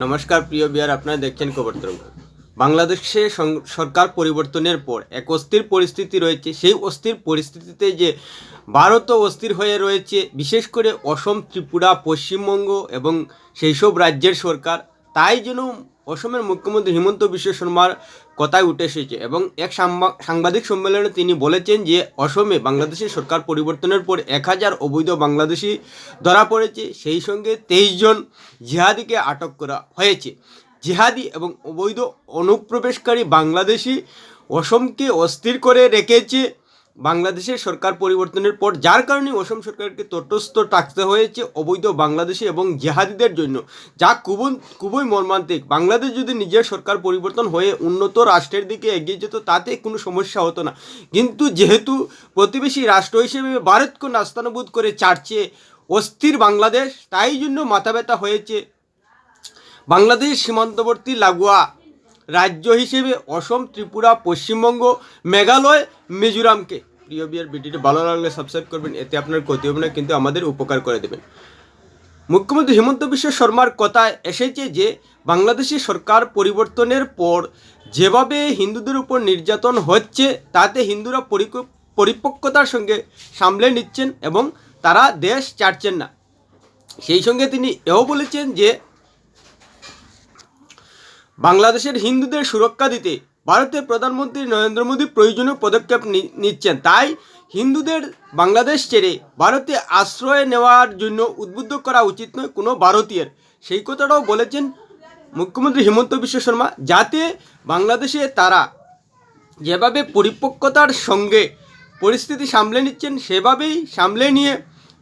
নমস্কার, প্রিয় বিয়ার, আপনারা দেখছেন খবর তরঙ্গ। বাংলাদেশে সরকার পরিবর্তনের পর এক অস্থির পরিস্থিতি রয়েছে। সেই অস্থির পরিস্থিতিতে যে ভারতও অস্থির হয়ে রয়েছে, বিশেষ করে অসম, ত্রিপুরা, পশ্চিমবঙ্গ এবং সেই সব রাজ্যের সরকার, তাই যেন অসমের মুখ্যমন্ত্রী হিমন্ত বিশ্ব শর্মার কথায় উঠে এসেছে এবং এক সাংবা- সাংবাদিক সম্মেলনে তিনি বলেছেন যে অসমে বাংলাদেশের সরকার পরিবর্তনের পর এক হাজার অবৈধ বাংলাদেশি ধরা পড়েছে। সেই সঙ্গে তেইশ জন জিহাদিকে আটক করা হয়েছে। জিহাদি এবং অবৈধ অনুপ্রবেশকারী বাংলাদেশি অসমকে অস্থির করে রেখেছে। বাংলাদেশের সরকার পরিবর্তনের পর, যার কারণে অসম সরকারকে তটস্থ থাকতে হয়েছে অবৈধ বাংলাদেশি এবং জেহাদিদের জন্য, যা খুবই খুবই মর্মান্তিক। বাংলাদেশ যদি নিজের সরকার পরিবর্তন হয়ে উন্নত রাষ্ট্রের দিকে এগিয়ে যেত, তাতে কোনো সমস্যা হতো না। কিন্তু যেহেতু প্রতিবেশী রাষ্ট্র হিসেবে ভারতকে নাস্তানুবোধ করে চাটছে অস্থির বাংলাদেশ, তাই জন্য মাথা ব্যথা হয়েছে বাংলাদেশ সীমান্তবর্তী লাগোয়া রাজ্য হিসেবে অসম, ত্রিপুরা, পশ্চিমবঙ্গ, মেঘালয়, মিজোরামকে। প্রিয় বিয়ার ভিডিওটি ভালো লাগলে সাবস্ক্রাইব করবেন, এতে আপনার ক্ষতি হবে না, কিন্তু আমাদের উপকার করে দেবেন। মুখ্যমন্ত্রী হিমন্ত বিশ্ব শর্মার কথায় এসেছে যে, বাংলাদেশি সরকার পরিবর্তনের পর যেভাবে হিন্দুদের উপর নির্যাতন হচ্ছে, তাতে হিন্দুরা পরিপক্কতার সঙ্গে সামলে নিচ্ছেন এবং তারা দেশ ছাড়ছেন না। সেই সঙ্গে তিনি এও বলেছেন যে, বাংলাদেশের হিন্দুদের সুরক্ষা দিতে ভারতের প্রধানমন্ত্রী নরেন্দ্র মোদী প্রয়োজনীয় পদক্ষেপ নিচ্ছেন। তাই হিন্দুদের বাংলাদেশ ছেড়ে ভারতে আশ্রয় নেওয়ার জন্য উদ্বুদ্ধ করা উচিত নয় কোনো ভারতীয়ের। সেই কথাটাও বলেছেন মুখ্যমন্ত্রী হিমন্ত বিশ্ব শর্মা। যাতে বাংলাদেশে তারা যেভাবে পরিপক্কতার সঙ্গে পরিস্থিতি সামলে নিচ্ছেন, সেভাবেই সামলে নিয়ে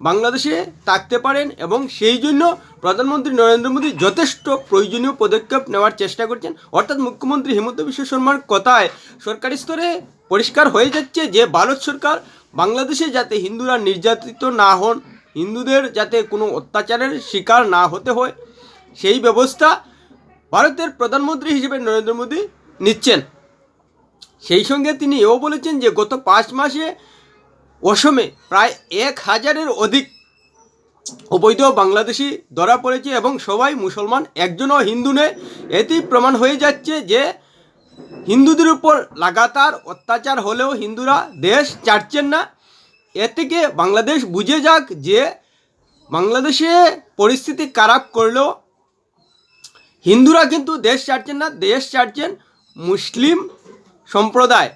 বাংলাদেশে থাকতে পারেন এবং সেই জন্য প্রধানমন্ত্রী নরেন্দ্র মোদী যথেষ্ট প্রয়োজনীয় পদক্ষেপ নেওয়ার চেষ্টা করছেন। অর্থাৎ মুখ্যমন্ত্রী হিমন্ত বিশ্ব শর্মার কথায় সরকারি স্তরে পরিষ্কার হয়ে যাচ্ছে যে, ভারত সরকার বাংলাদেশে যাতে হিন্দুরা নির্যাতিত না হন, হিন্দুদের যাতে কোনো অত্যাচারের শিকার না হতে হয়, সেই ব্যবস্থা ভারতের প্রধানমন্ত্রী হিসেবে নরেন্দ্র মোদী নিচ্ছেন। সেই সঙ্গে তিনি এও বলেছেন যে, গত পাঁচ মাসে অসমে প্রায় এক হাজারের অধিক অবৈধ বাংলাদেশি ধরা পড়েছে এবং সবাই মুসলমান, একজনও হিন্দু নেই এতেই প্রমাণ হয়ে যাচ্ছে যে হিন্দুদের উপর লাগাতার অত্যাচার হলেও হিন্দুরা দেশ ছাড়ছেন না। এ থেকে বাংলাদেশ বুঝে যাক যে বাংলাদেশে পরিস্থিতি খারাপ করলেও হিন্দুরা কিন্তু দেশ ছাড়ছেন না, দেশ ছাড়ছেন মুসলিম সম্প্রদায়।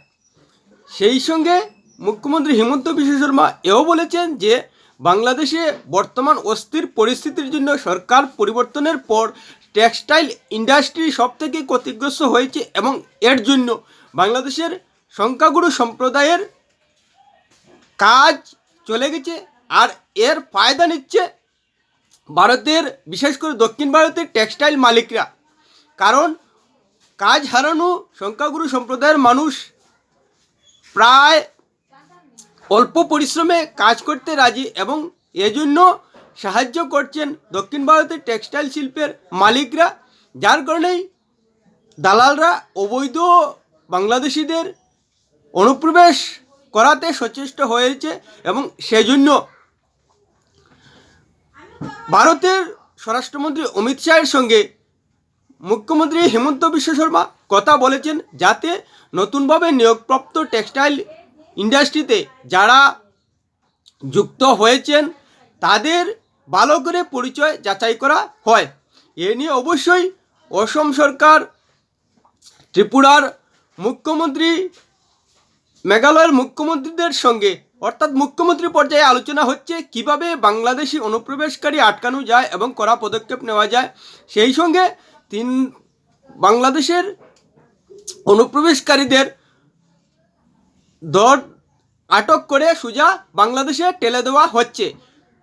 সেই সঙ্গে মুখ্যমন্ত্রী হিমন্ত বিশ্ব শর্মা এও বলেছেন যে বাংলাদেশে বর্তমান অস্থির পরিস্থিতির জন্য সরকার পরিবর্তনের পর টেক্সটাইল ইন্ডাস্ট্রি সব থেকে ক্ষতিগ্রস্ত হয়েছে এবং এর জন্য বাংলাদেশের সংখ্যাগুরু সম্প্রদায়ের কাজ চলে গেছে আর এর ফায়দা নিচ্ছে ভারতের, বিশেষ করে দক্ষিণ ভারতের টেক্সটাইল মালিকরা। কারণ কাজ হারানো সংখ্যাগুরু সম্প্রদায়ের মানুষ প্রায় অল্প পরিশ্রমে কাজ করতে রাজি এবং এজন্য সাহায্য করছেন দক্ষিণ ভারতের টেক্সটাইল শিল্পের মালিকরা, যার কারণেই দালালরা অবৈধ বাংলাদেশিদের অনুপ্রবেশ করাতে সচেষ্ট হয়েছে এবং সেজন্য ভারতের স্বরাষ্ট্রমন্ত্রী অমিত শাহের সঙ্গে মুখ্যমন্ত্রী হেমন্ত বিশ্ব শর্মা কথা বলেছেন যাতে নতুনভাবে নিয়োগপ্রাপ্ত টেক্সটাইল ইন্ডাস্ট্রিতে যারা যুক্ত হয়েছেন, তাদের ভালো করে পরিচয় যাচাই করা হয়। এ নিয়ে অবশ্যই অসম সরকার, ত্রিপুরার মুখ্যমন্ত্রী, মেঘালয়ের মুখ্যমন্ত্রীদের সঙ্গে, অর্থাৎ মুখ্যমন্ত্রী পর্যায়ে আলোচনা হচ্ছে কীভাবে বাংলাদেশি অনুপ্রবেশকারী আটকানো যায় এবং কড়া পদক্ষেপ নেওয়া যায়। সেই সঙ্গে তিন, বাংলাদেশের অনুপ্রবেশকারীদের দর আটক করে সোজা বাংলাদেশে টেলে দেওয়া হচ্ছে।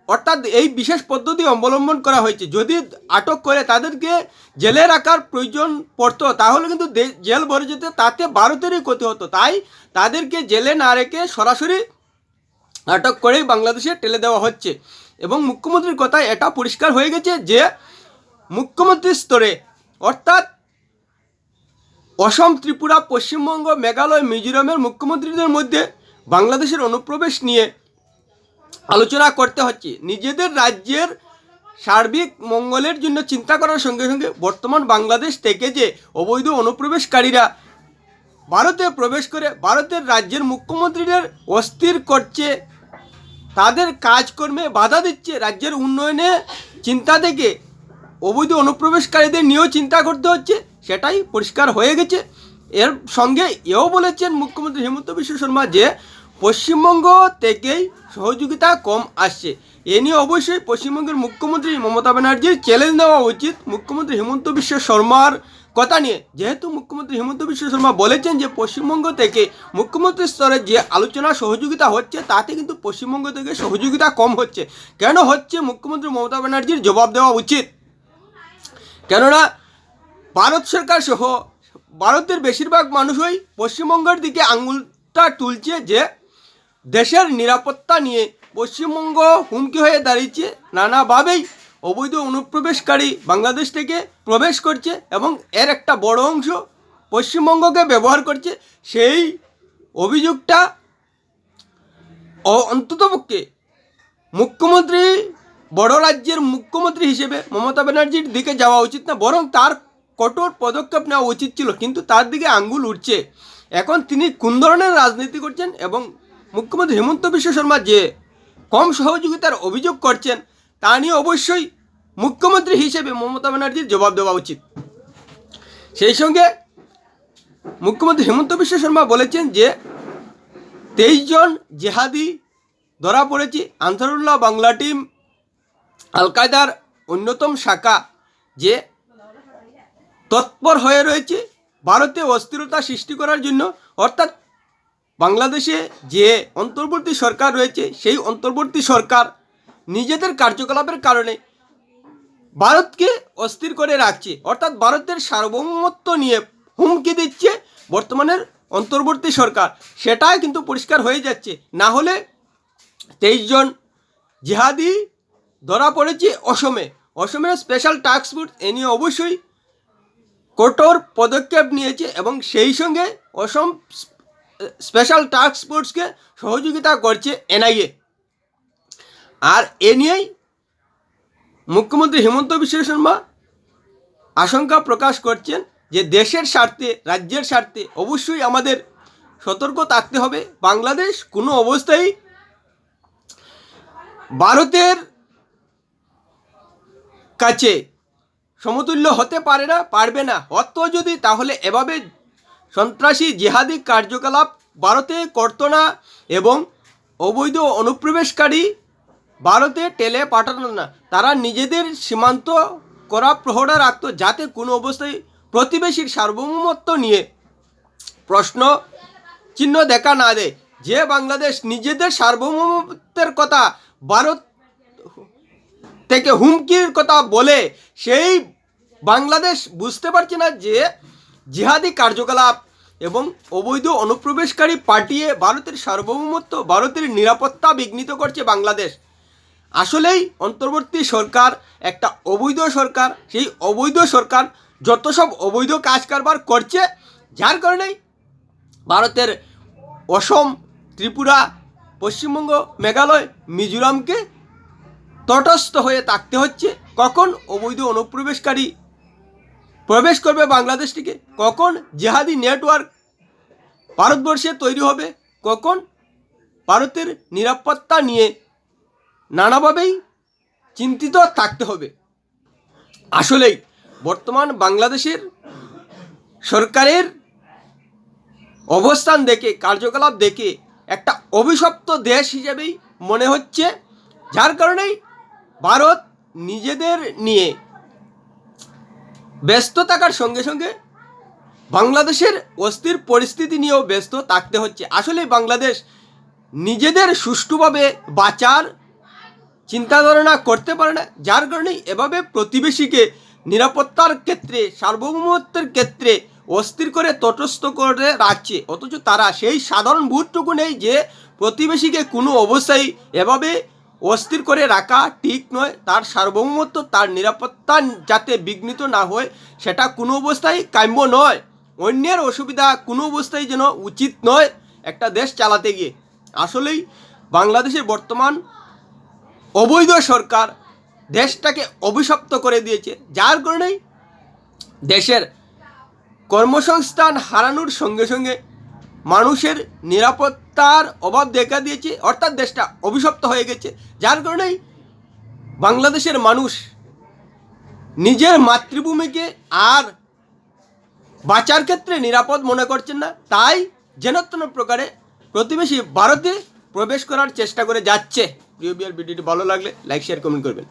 অর্থাৎ এই বিশেষ পদ্ধতি অবলম্বন করা হয়েছে। যদি আটক করে তাদেরকে জেলে রাখার প্রয়োজন পড়তো, তাহলে কিন্তু জেল ভরে যেত, তাতে ভারতেরই ক্ষতি হতো। তাই তাদেরকে জেলে না রেখে সরাসরি আটক করেই বাংলাদেশে টেলে দেওয়া হচ্ছে। এবং মুখ্যমন্ত্রীর কথায় এটা পরিষ্কার হয়ে গেছে যে মুখ্যমন্ত্রী স্তরে, অর্থাৎ অসম ত্রিপুরা পশ্চিমবঙ্গ মেঘালয় মিজোরামের মুখ্যমন্ত্রীদের মধ্যে বাংলাদেশের অনুপ্রবেশ নিয়ে আলোচনা করতে হচ্ছে। নিজেদের রাজ্যের সার্বিক মঙ্গলের জন্য চিন্তা করার সঙ্গে সঙ্গে বর্তমান বাংলাদেশ থেকে যে অবৈধ অনুপ্রবেশকারীরা ভারতে প্রবেশ করে, ভারতের রাজ্যের মুখ্যমন্ত্রীদের অস্থির করছে, তাদের কাজকর্মে বাধা দিচ্ছে, রাজ্যের উন্নয়নে চিন্তা থেকে অবৈধ অনুপ্রবেশকারীদের নিয়েও চিন্তা করতে হচ্ছে, সেটাই পরিষ্কার হয়ে গেছে। এর সঙ্গে এও বলেছেন মুখ্যমন্ত্রী হেমন্ত বিশ্ব শর্মা যে পশ্চিমবঙ্গ থেকেই সহযোগিতা কম আসছে। এ নিয়ে অবশ্যই পশ্চিমবঙ্গের মুখ্যমন্ত্রী মমতা ব্যানার্জির চ্যালেঞ্জ নেওয়া উচিত। মুখ্যমন্ত্রী হেমন্ত বিশ্ব শর্মার কথা নিয়ে। যেহেতু মুখ্যমন্ত্রী হেমন্ত বিশ্ব শর্মা বলেছেন যে, পশ্চিমবঙ্গ থেকে মুখ্যমন্ত্রী স্তরে যে আলোচনা সহযোগিতা হচ্ছে, তাতে কিন্তু পশ্চিমবঙ্গ থেকে সহযোগিতা কম হচ্ছে। কেন হচ্ছে? মুখ্যমন্ত্রী মমতা ব্যানার্জির জবাব দেওয়া উচিত। কেননা, ভারত সরকার সহ ভারতের বেশিরভাগ মানুষই পশ্চিমবঙ্গের দিকে আঙুলটা তুলছে যে দেশের নিরাপত্তা নিয়ে পশ্চিমবঙ্গ হুমকি হয়ে দাঁড়িয়েছে নানাভাবেই। অবৈধ অনুপ্রবেশকারী বাংলাদেশ থেকে প্রবেশ করছে এবং এর একটা বড় অংশ পশ্চিমবঙ্গকে ব্যবহার করছে। সেই অভিযোগটা অন্ততপক্ষে মুখ্যমন্ত্রী, বড় রাজ্যের মুখ্যমন্ত্রী হিসেবে মমতা ব্যানার্জির দিকে যাওয়া উচিত না, বরং তার কঠোর পদক্ষেপ নেওয়া উচিত ছিল। কিন্তু তার দিকে আঙ্গুল উঠছে। এখন তিনি কোন ধরনের রাজনীতি করছেন এবং মুখ্যমন্ত্রী হেমন্ত বিশ্ব শর্মা যে কম সহযোগিতার অভিযোগ করছেন, তা নিয়ে অবশ্যই মুখ্যমন্ত্রী হিসেবে মমতা ব্যানার্জির জবাব দেওয়া উচিত। সেই সঙ্গে মুখ্যমন্ত্রী হেমন্ত বিশ্ব শর্মা বলেছেন যে, তেইশ জন জেহাদি ধরা পড়েছে। আনসারুল্লাহ বাংলা টিম আল কায়দার অন্যতম শাখা যে তৎপর হয়ে রয়েছে। ভারতে অস্থিরতা সৃষ্টি করার জন্য, অর্থাৎ বাংলাদেশে যে অন্তর্বর্তী সরকার রয়েছে, সেই অন্তর্বর্তী সরকার নিজেদের কার্যকলাপের কারণে ভারতকে অস্থির করে রাখছে। অর্থাৎ ভারতের সার্বভৌমত্ব নিয়ে হুমকি দিচ্ছে বর্তমানের অন্তর্বর্তী সরকার। সেটাই কিন্তু পরিষ্কার হয়ে যাচ্ছে। না হলে তেইশ জন জেহাদি ধরা পড়েছে অসমে। অসমের স্পেশাল টাস্ক ফোর্স এ নিয়ে অবশ্যই কঠোর পদক্ষেপ নিয়েছে এবং সেই সঙ্গে অসম স্পেশাল টাস্ক ফোর্সকে সহযোগিতা করছে এনআইএ। আর এ নিয়েই মুখ্যমন্ত্রী হেমন্ত বিশ্ব শর্মা আশঙ্কা প্রকাশ করছেন যে দেশের স্বার্থে, রাজ্যের স্বার্থে অবশ্যই আমাদের সতর্ক থাকতে হবে। বাংলাদেশ কোনো অবস্থায় ভারতের কাছে সমতুল্য হতে পারে না, পারবে না। অত যদি তাহলে এভাবে সন্ত্রাসী জেহাদি কার্যকলাপ ভারতে করতো না এবং অবৈধ অনুপ্রবেশকারী ভারতে টেলে পাঠানো না। তারা নিজেদের সীমান্ত করা প্রহরা রাখতো যাতে কোনো অবস্থায় প্রতিবেশীর সার্বভৌমত্ব নিয়ে প্রশ্ন চিহ্ন দেখা না দেয়। যে বাংলাদেশ নিজেদের সার্বভৌমত্বের কথা ভারত থেকে হুমকির কথা বলে, সেই বাংলাদেশ বুঝতে পারছে না যে জিহাদি কার্যকলাপ এবং অবৈধ অনুপ্রবেশকারী পাঠিয়ে ভারতের সার্বভৌমত্ব, ভারতের নিরাপত্তা বিঘ্নিত করছে বাংলাদেশ। আসলেই অন্তর্বর্তী সরকার একটা অবৈধ সরকার। সেই অবৈধ সরকার যত সব অবৈধ কাজ কারবার করছে, যার কারণেই ভারতের অসম, ত্রিপুরা, পশ্চিমবঙ্গ, মেঘালয়, মিজোরামকে তটস্থ হয়ে থাকতে হচ্ছে। কখন অবৈধ অনুপ্রবেশকারী প্রবেশ করবে বাংলাদেশ থেকে কখন জেহাদি নেটওয়ার্ক ভারতবর্ষে তৈরি হবে? কখন ভারতের নিরাপত্তা নিয়ে নানাভাবেই চিন্তিত থাকতে হবে। আসলেই বর্তমান বাংলাদেশের সরকারের অবস্থান দেখে, কার্যকলাপ দেখে একটা অভিশপ্ত দেশ হিসেবেই মনে হচ্ছে। যার কারণেই ভারত নিজেদের নিয়ে ব্যস্ত থাকার সঙ্গে সঙ্গে বাংলাদেশের অস্থির পরিস্থিতি নিয়েও ব্যস্ত থাকতে হচ্ছে। আসলে বাংলাদেশ নিজেদের সুষ্ঠুভাবে বাঁচার চিন্তা ধারণা করতে পারে না, যার কারণে এভাবে প্রতিবেশীকে নিরাপত্তার ক্ষেত্রে, সার্বভৌমত্বের ক্ষেত্রে অস্থির করে তটস্থ করে রাখছে। অথচ তারা সেই সাধারণ বোধটুকু নেই যে প্রতিবেশীকে কোনো অবস্থায় এভাবে অস্থির করে রাখা ঠিক নয়। তার সার্বভৌমত্ব, তার নিরাপত্তা যাতে বিঘ্নিত না হয়, সেটা কোনো অবস্থায় কাম্য নয়। অন্যের অসুবিধা কোনো অবস্থায় যেন উচিত নয় একটা দেশ চালাতে গিয়ে। আসলেই বাংলাদেশের বর্তমান অবৈধ সরকার দেশটাকে অভিশপ্ত করে দিয়েছে। যার কারণেই দেশের কর্মসংস্থান হারানোর সঙ্গে সঙ্গে মানুষের নিরাপত্তার অভাব দেখা দিয়েছে, অর্থাৎ দেশটা অভিশপ্ত হয়ে গেছে। যার কারণেই বাংলাদেশের মানুষ নিজের মাতৃভূমিকে আর বাঁচার ক্ষেত্রে নিরাপদ মনে করছেন না। তাই যেন তেন প্রকারে প্রতিবেশী ভারতে প্রবেশ করার চেষ্টা করে যাচ্ছে। প্রিয় বিয়ার ভিডিওটি ভালো লাগলে লাইক শেয়ার কমেন্ট করবেন।